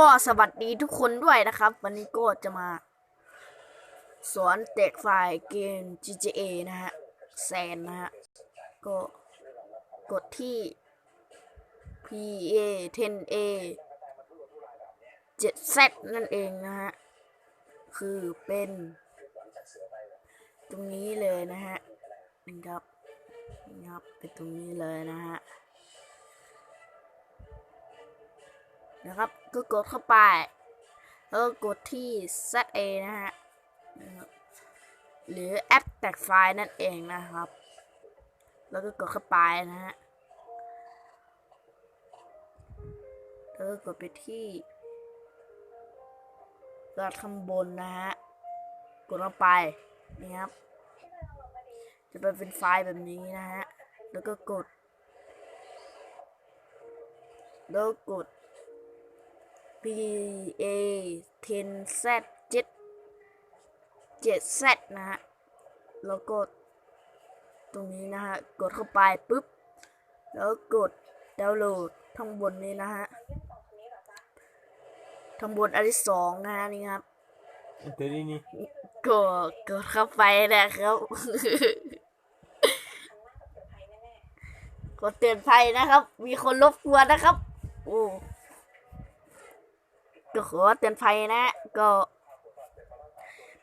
ก็สวัสดีทุกคนด้วยนะครับ วันนี้ก็จะมา สอนแตกไฟล์เกม GTA นะฮะแซนนะฮะ ก็กดที่ PA 10A 7Z นั่นเองนะฮะ คือเป็น ตรงนี้เลยนะฮะ นี่ครับนี่ครับเป็นตรงนี้เลยนะฮะ นะครับ ก็กดเข้าไป แล้วกดที่ ZA นะฮะนะครับหรือแอปแตกไฟล์นั่นเองนะครับ แล้วก็กดเข้าไปนะฮะแล้วก็กดไปที่กดข้างบนนะฮะ กดเข้าไปนี่ครับ จะเป็นไฟล์แบบนี้นะฮะ แล้วก็กด แล้วกด P A 10 Z 7 7 Z นะฮะแล้วกดตรงนี้นะฮะ กดเข้าไปปุ๊บ แล้วกดดาวน์โหลดทั้งบนนี้นะฮะทั้งบนอันที่สองนะฮะนี่ครับ Inte det ni? กดกดเข้าไปนะครับกดเตือนภัยนะครับ มีคนรบกวนนะครับ โอ้ ก็ขอเตือนภัยนะ ก็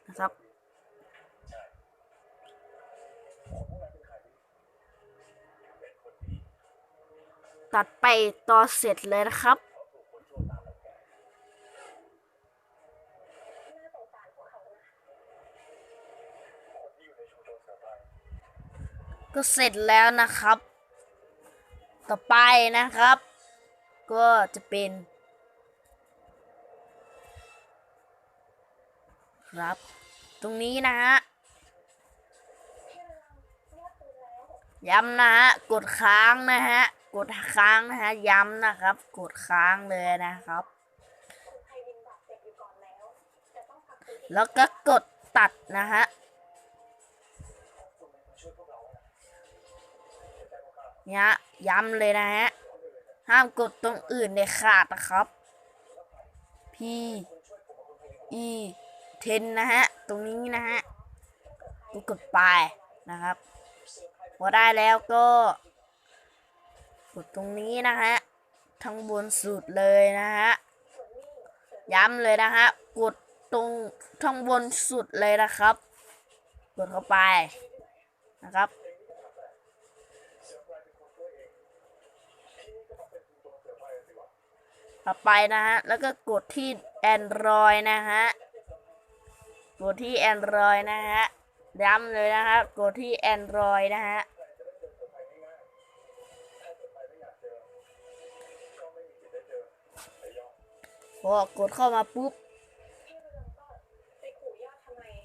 นะครับตัดไปตอนเสร็จเลยนะครับ ก็เสร็จแล้วนะครับ ต่อไปนะครับ ก็จะเป็น ครับ ตรงนี้นะฮะย้ำนะฮะกดค้างนะฮะกดค้างนะฮะย้ำนะครับ กดค้างเลยนะครับ แล้วก็กดตัดนะฮะเนี่ยย้ำเลยนะฮะห้ามกดตรงอื่นเด็ดขาดนะครับ P E 10นนะฮะ ตรงนี้นะฮะก็กดไปนะครับพอได้แล้วก็กดตรงนี้นะฮะทั้งบนสุดเลยนะฮะย้ำเลยนะฮะกดตรงทั้งบนสุดเลยนะครับ กดเข้าไปนะครับต่อไปนะฮะ แล้วก็กดที่ Android นะฮะ กดที่ Android นะฮะย้ำเลยนะฮะกดที่ Android นะฮะพอกดเข้ามาปุ๊บ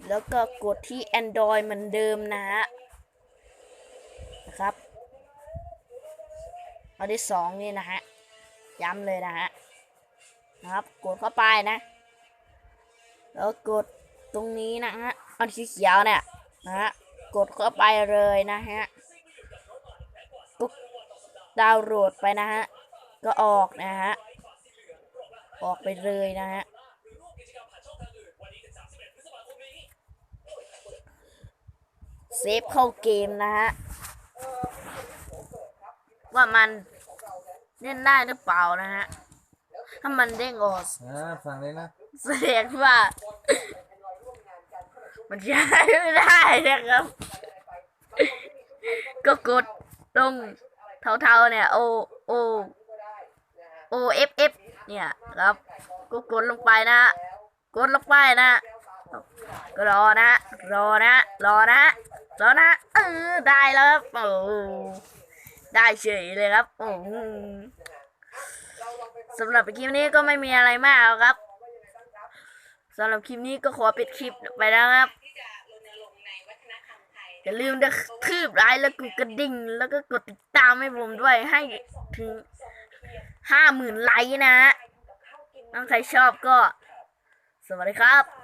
แล้วก็กดที่ Android เหมือนเดิมนะฮะนะครับอันที่สองนี่นะฮะ ย้ำเลยนะฮะ นะครับ กดเข้าไปนะ แล้วกด ตรงนี้นะฮะอันสีเขียวเนี่ยนะฮะกดเข้าไปเลยนะฮะปุ๊บดาวน์โหลดไปนะฮะก็ออกนะฮะออกไปเลยนะฮะเซฟเข้าเกมนะฮะว่ามันเล่นได้หรือเปล่านะฮะถ้ามันเด้งออก Ah, fan det na. แสดงว่า มันใช้ไม่ได้นะครับ ก็กดตรงเทาๆเนี่ย O O O F F เนี่ยครับก็กดลงไปนะ กดลงไปนะก็รอนะ รอนะ รอนะ รอนะ เออ ได้แล้วครับโอ้ได้เฉยเลยครับโอ้สำหรับคลิปนี้ก็ไม่มีอะไรมากครับสำหรับคลิปนี้ก็ขอปิดคลิปไปแล้วครับ อย่าลืมนะทืบไลค์แล้วกดกระดิ่ง แล้วก็กดติดตามให้ผมด้วยให้ถึงห้าหมื่นไลค์นะฮะถ้าใครชอบก็ สวัสดีครับ